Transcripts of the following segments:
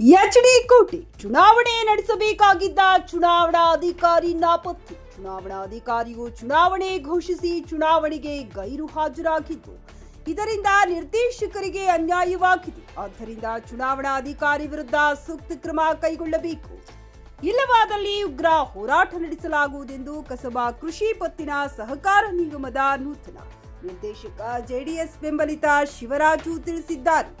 HD ಕೋಟಿ ಚುನಾವಣೆ ನಡೆಸಬೇಕಾಗಿದ್ದ ಚುನಾವಣಾ ಅಧಿಕಾರಿ ನಾಪತ್ತೆ. ಚುನಾವಣಾ ಅಧಿಕಾರಿಯು ಚುನಾವಣೆ ಘೋಷಿಸಿ ಚುನಾವಣೆಗೆ ಗೈರು ಹಾಜರಾಗಿದ್ದು, ಇದರಿಂದ ನಿರ್ದೇಶಕರಿಗೆ ಅನ್ಯಾಯವಾಗಿದೆ. ಆದ್ದರಿಂದ ಚುನಾವಣಾ ಅಧಿಕಾರಿ ವಿರುದ್ಧ ಸೂಕ್ತ ಕ್ರಮ ಕೈಗೊಳ್ಳಬೇಕು. ಇಲ್ಲವಾದಲ್ಲಿ ಉಗ್ರ ಹೋರಾಟ ನಡೆಸಲಾಗುವುದೆಂದು ಕಸಬಾ ಕೃಷಿ ಪತ್ತಿನ ಸಹಕಾರ ನಿಗಮದ ನೂತನ ನಿರ್ದೇಶಕ ಜೆಡಿಎಸ್ ಬೆಂಬಲಿತ ಶಿವರಾಜು ತಿಳಿಸಿದ್ದಾರೆ.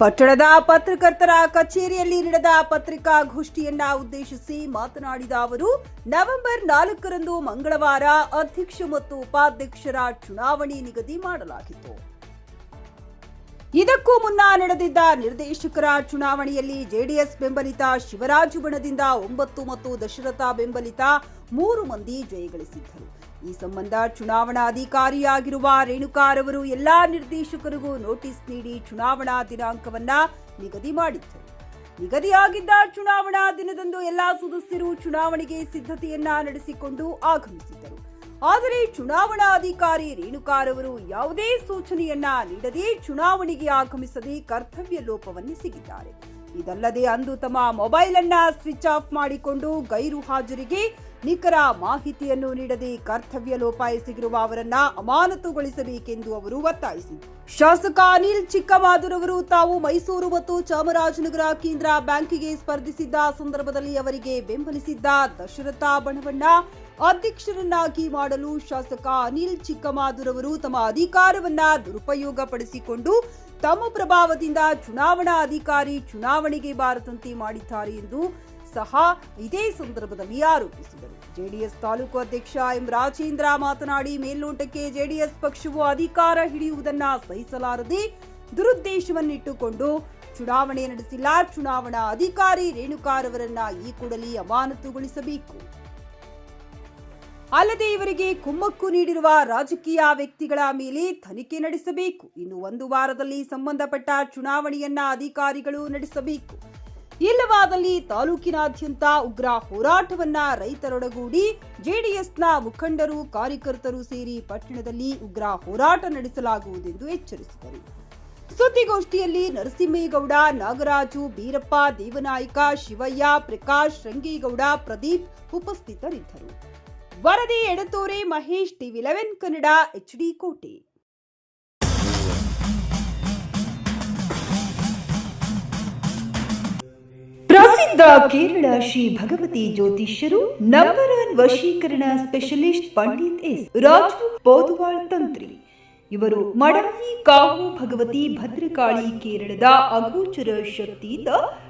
ಪಟ್ಟಣದ ಪತ್ರಕರ್ತರ ಕಚೇರಿಯಲ್ಲಿ ನಡೆದ ಪತ್ರಿಕಾಗೋಷ್ಠಿಯನ್ನ ಉದ್ದೇಶಿಸಿ ಮಾತನಾಡಿದ ಅವರು, ನವೆಂಬರ್ ನಾಲ್ಕರಂದು ಮಂಗಳವಾರ ಅಧ್ಯಕ್ಷ ಮತ್ತು ಉಪಾಧ್ಯಕ್ಷರ ಚುನಾವಣೆ ನಿಗದಿ ಮಾಡಲಾಗಿತ್ತು. ಇದಕ್ಕೂ ಮುನ್ನ ನಡೆದಿದ್ದ ನಿರ್ದೇಶಕರ ಚುನಾವಣೆಯಲ್ಲಿ ಜೆಡಿಎಸ್ ಬೆಂಬಲಿತ ಶಿವರಾಜು ಬಣದಿಂದ ಒಂಬತ್ತು ಮತ್ತು ದಶರಥ ಬೆಂಬಲಿತ ಮೂರು ಮಂದಿ ಜಯಗಳಿಸಿದ್ದರು. ಈ ಸಂಬಂಧ ಚುನಾವಣಾಧಿಕಾರಿಯಾಗಿರುವ ರೇಣುಕಾರವರು ಎಲ್ಲಾ ನಿರ್ದೇಶಕರಿಗೂ ನೋಟಿಸ್ ನೀಡಿ ಚುನಾವಣಾ ದಿನಾಂಕವನ್ನ ನಿಗದಿ ಮಾಡಿದ್ದರು. ನಿಗದಿಯಾಗಿದ್ದ ಚುನಾವಣಾ ದಿನದಂದು ಎಲ್ಲಾ ಸದಸ್ಯರು ಚುನಾವಣೆಗೆ ಸಿದ್ಧತೆಯನ್ನ ನಡೆಸಿಕೊಂಡು ಆಗಮಿಸಿದ್ದರು. ಆದರೆ ಚುನಾವಣಾ ಅಧಿಕಾರಿ ರೇಣುಕಾರವರು ಯಾವುದೇ ಸೂಚನೆಯನ್ನ ನೀಡದೆ ಚುನಾವಣೆಗೆ ಆಗಮಿಸದೆ ಕರ್ತವ್ಯ ಲೋಪವನ್ನೆಸಗಿದ್ದಾರೆ ಇದಲ್ಲದೆ ಅಂದು ತಮ್ಮ ಮೊಬೈಲ್ ಅನ್ನ ಸ್ವಿಚ್ ಆಫ್ ಮಾಡಿಕೊಂಡು ಗೈರು ಹಾಜರಿಗೆ ನಿಖರ ಮಾಹಿತಿಯನ್ನು ನೀಡದೆ ಕರ್ತವ್ಯ ಲೋಪ ಎಸಗಿರುವ ಅವರನ್ನ ಅಮಾನತುಗೊಳಿಸಬೇಕೆಂದು ಅವರು ಒತ್ತಾಯಿಸಿದರು. ಶಾಸಕ ಅನಿಲ್ ಚಿಕ್ಕಮಾದೂರವರು ತಾವು ಮೈಸೂರು ಮತ್ತು ಚಾಮರಾಜನಗರ ಕೇಂದ್ರ ಬ್ಯಾಂಕಿಗೆ ಸ್ಪರ್ಧಿಸಿದ್ದ ಸಂದರ್ಭದಲ್ಲಿ ಅವರಿಗೆ ಬೆಂಬಲಿಸಿದ್ದ ದಶರಥ ಬಣವನ್ನ ಅಧ್ಯಕ್ಷರನ್ನಾಗಿ ಮಾಡಲು ಶಾಸಕ ಅನಿಲ್ ಚಿಕ್ಕಮಾದುರವರು ತಮ್ಮ ಅಧಿಕಾರವನ್ನ ದುರುಪಯೋಗಪಡಿಸಿಕೊಂಡು ತಮ್ಮ ಪ್ರಭಾವದಿಂದ ಚುನಾವಣಾ ಅಧಿಕಾರಿ ಚುನಾವಣೆಗೆ ಬಾರದಂತೆ ಮಾಡಿದ್ದಾರೆ ಎಂದು ಸಹ ಇದೇ ಸಂದರ್ಭದಲ್ಲಿ ಆರೋಪಿಸಿದರು. ಜೆಡಿಎಸ್ ತಾಲೂಕು ಅಧ್ಯಕ್ಷ ಎಂ ರಾಜೇಂದ್ರ ಮಾತನಾಡಿ, ಮೇಲ್ನೋಟಕ್ಕೆ ಜೆಡಿಎಸ್ ಪಕ್ಷವು ಅಧಿಕಾರ ಹಿಡಿಯುವುದನ್ನ ಸಹಿಸಲಾರದೆ ದುರುದ್ದೇಶವನ್ನಿಟ್ಟುಕೊಂಡು ಚುನಾವಣೆ ನಡೆಸಿಲ್ಲ. ಚುನಾವಣಾ ಅಧಿಕಾರಿ ರೇಣುಕಾರವರನ್ನ ಈ ಕೂಡಲೇ ಅಮಾನತುಗೊಳಿಸಬೇಕು. ಅಲ್ಲದೆ ಇವರಿಗೆ ಕುಮ್ಮಕ್ಕು ನೀಡಿರುವ ರಾಜಕೀಯ ವ್ಯಕ್ತಿಗಳ ಮೇಲೆ ತನಿಖೆ ನಡೆಸಬೇಕು. ಇನ್ನು ಒಂದು ವಾರದಲ್ಲಿ ಸಂಬಂಧಪಟ್ಟ ಚುನಾವಣೆಯನ್ನ ಅಧಿಕಾರಿಗಳು ನಡೆಸಬೇಕು. ಇಲ್ಲವಾದಲ್ಲಿ ತಾಲೂಕಿನಾದ್ಯಂತ ಉಗ್ರ ಹೋರಾಟವನ್ನ ರೈತರೊಡಗೂಡಿ ಜೆಡಿಎಸ್ನ ಮುಖಂಡರು, ಕಾರ್ಯಕರ್ತರು ಸೇರಿ ಪಟ್ಟಣದಲ್ಲಿ ಉಗ್ರ ಹೋರಾಟ ನಡೆಸಲಾಗುವುದೆಂದು ಎಚ್ಚರಿಸಿದರು. ಸುದ್ದಿಗೋಷ್ಠಿಯಲ್ಲಿ ನರಸಿಂಹೇಗೌಡ, ನಾಗರಾಜು, ಬೀರಪ್ಪ, ದೇವನಾಯಕ, ಶಿವಯ್ಯ, ಪ್ರಕಾಶ್, ರಂಗೇಗೌಡ, ಪ್ರದೀಪ್ ಉಪಸ್ಥಿತರಿದ್ದರು. ವರದಿ Edatore Mahesh TV eleven Kannada HD Kote. ಪ್ರಸಿದ್ಧ ಕೇರಳ ಶ್ರೀ ಭಗವತಿ ಜ್ಯೋತಿಷ್ಯರು ನಂಬರ್ ಒನ್ ವಶೀಕರಣ ಸ್ಪೆಷಲಿಸ್ಟ್ ಪಂಡಿತ್ ಎಸ್. ರಾಜು ಪೋದುವಾಳ್ ತಂತ್ರಿ. ಇವರು ಮಡಾಯಿ ಕಾವು ಭಗವತಿ ಭದ್ರಕಾಳಿ ಕೇರಳದ ಅಗೋಚರ ಶಕ್ತಿಯಿಂದ